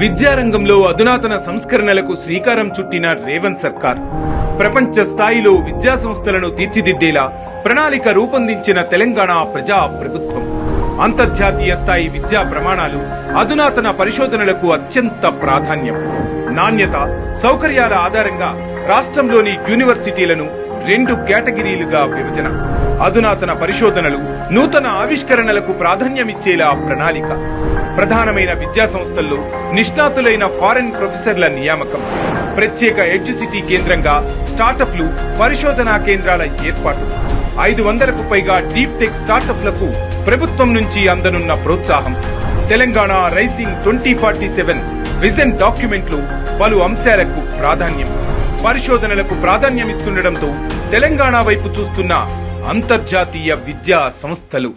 విద్యారంగంలో అధునాతన సంస్కరణలకు శ్రీకారం చుట్టిన రేవంత్ సర్కార్ ప్రపంచ స్థాయిలో విద్యా సంస్థలను తీర్చిదిద్దేలా ప్రణాళిక రూపొందించిన తెలంగాణ ప్రజా ప్రభుత్వం అంతర్జాతీయ స్థాయి విద్యా ప్రమాణాలు అధునాతన పరిశోధనలకు అత్యంత ప్రాధాన్యం. నాణ్యత సౌకర్యాల ఆధారంగా రాష్ట్రంలోని యూనివర్సిటీలను రెండు కేటగిరీలుగా విభజన. అధునాతన పరిశోధనలు నూతన ఆవిష్కరణలకు ప్రాధాన్యమిచ్చేలా ప్రణాళిక. ప్రధానమైన విద్యా సంస్థల్లో నిష్ణాతులైన ఫారెన్ ప్రొఫెసర్ల నియామకం. ప్రత్యేక ఎడ్యుసిటీ కేంద్రంగా స్టార్టప్లు పరిశోధనా కేంద్రాల ఏర్పాటు. ఐదు వందలకు పైగా డీప్ టెక్ స్టార్టప్లకు ప్రభుత్వం నుంచి అందనున్న ప్రోత్సాహం. Telangana rising twenty forty seven vision డాక్యుమెంట్లు పలు అంశాలకు ప్రాధాన్యం. పరిశోధనలకు ప్రాధాన్యమిస్తుండటంతో తెలంగాణ వైపు చూస్తున్న అంతర్జాతీయ విద్యా సంస్థలు.